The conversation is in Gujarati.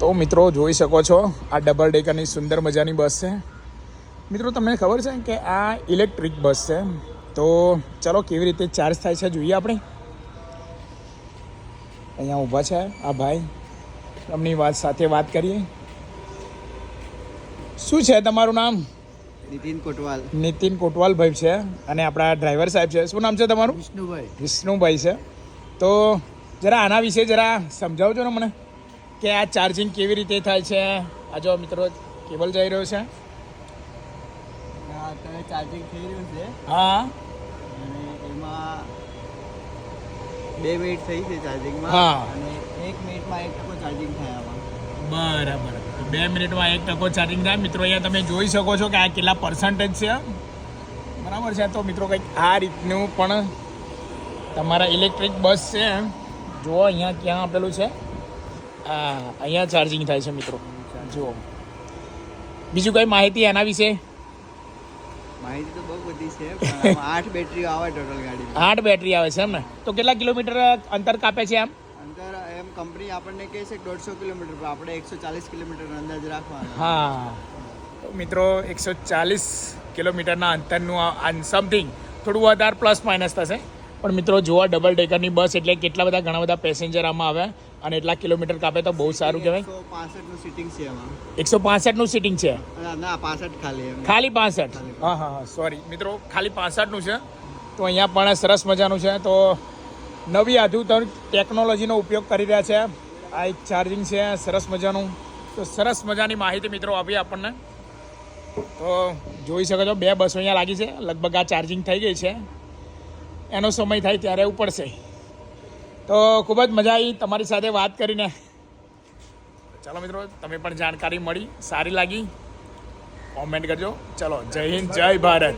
તો મિત્રો જોઈ શકો છો આ ડબલ ડેકરની સુંદર મજાની બસ છે. મિત્રો તમને ખબર છે કે આ ઇલેક્ટ્રિક બસ છે. તો ચલો કેવી રીતે ચાર્જ થાય છે જોઈએ આપણે. અહીંયા ઊભા છે આ ભાઈ. એમની વાત સાથે વાત કરીએ. શું છે તમારું નામ? નીતિન કોટવાલ. નીતિન કોટવાલભાઈ છે અને આપણા ડ્રાઈવર સાહેબ છે. શું નામ છે તમારું? વિષ્ણુભાઈ. વિષ્ણુભાઈ છે. તો જરા આના વિશે જરા સમજાવજો ને મને. કે આ ચાર્જિંગ કેવી રીતે થાય છે? આ જો મિત્રો કેબલ જઈ રહ્યો છે. ચાર્જિંગ થઈ રહ્યું છે. હા. અને એમાં બે મિનિટ થઈ છે ચાર્જિંગમાં હા. અને એક મિનિટમાં એક ટકો ચાર્જિંગ થાય બરાબર. તો બે મિનિટમાં એક ટકો ચાર્જિંગ થાય. મિત્રો અહીંયા તમે જોઈ શકો છો કે આ કેટલા પર્સન્ટેજ છે. બરાબર છે? તો મિત્રો કંઈક આ રીતનું પણ તમારા ઇલેક્ટ્રિક બસ છે. જુઓ અહીંયા ક્યાં આપેલું છે. આ અહીંયા ચાર્જિંગ થાય છે મિત્રો. જુઓ. બીજું કઈ માહિતી એના વિશે? માહિતી તો બહુ બધી છે પણ આઠ બેટરીઓ આવે ટોટલ ગાડીમાં. આઠ બેટરી આવે છે એમ ને? તો કેટલા કિલોમીટર અંતર કાપે છે એમ? અંતર એમ કંપની આપણને કહે છે દોઢસો કિલોમીટર પર આપણે એકસો ચાલીસ કિલોમીટર અંદાજ રાખવાનો. હા. તો મિત્રો એકસો ચાલીસ કિલોમીટરના અંતરનું સમથિંગ થોડું વધારે પ્લસ માઇનસ થશે. પણ મિત્રો જોવા ડબલ ડેકરની બસ એટલે કેટલા બધા ઘણા બધા પેસેન્જર આમાં આવે અને એટલા કિલોમીટર કાપે તો બહુ સારું કહેવાય. એકસો પાસઠનું સીટિંગ છે એકસો પાસઠનું સીટિંગ છે? ના, ના ખાલી ખાલી પાસઠ? હા હા હા સોરી મિત્રો ખાલી પાસઠનું છે. તો અહીંયા પણ સરસ મજાનું છે. તો નવી આધુનિક ટેકનોલોજીનો ઉપયોગ કરી રહ્યા છે. આ એક ચાર્જિંગ છે સરસ મજાનું. તો સરસ મજાની માહિતી મિત્રો આપી આપણને. તો જોઈ શકો છો બે બસો અહીંયા લાગી છે. લગભગ આ ચાર્જિંગ થઈ ગઈ છે. એનો સમય થાય ત્યારે ઉપડશે તો ખૂબ જ મજા આવી તમારી સાથે વાત કરીને. ચાલો મિત્રો, તમે પણ જાણકારી મળી. સારી લાગી. કોમેન્ટ કરજો. ચલો, જય હિન્દ, જય ભારત.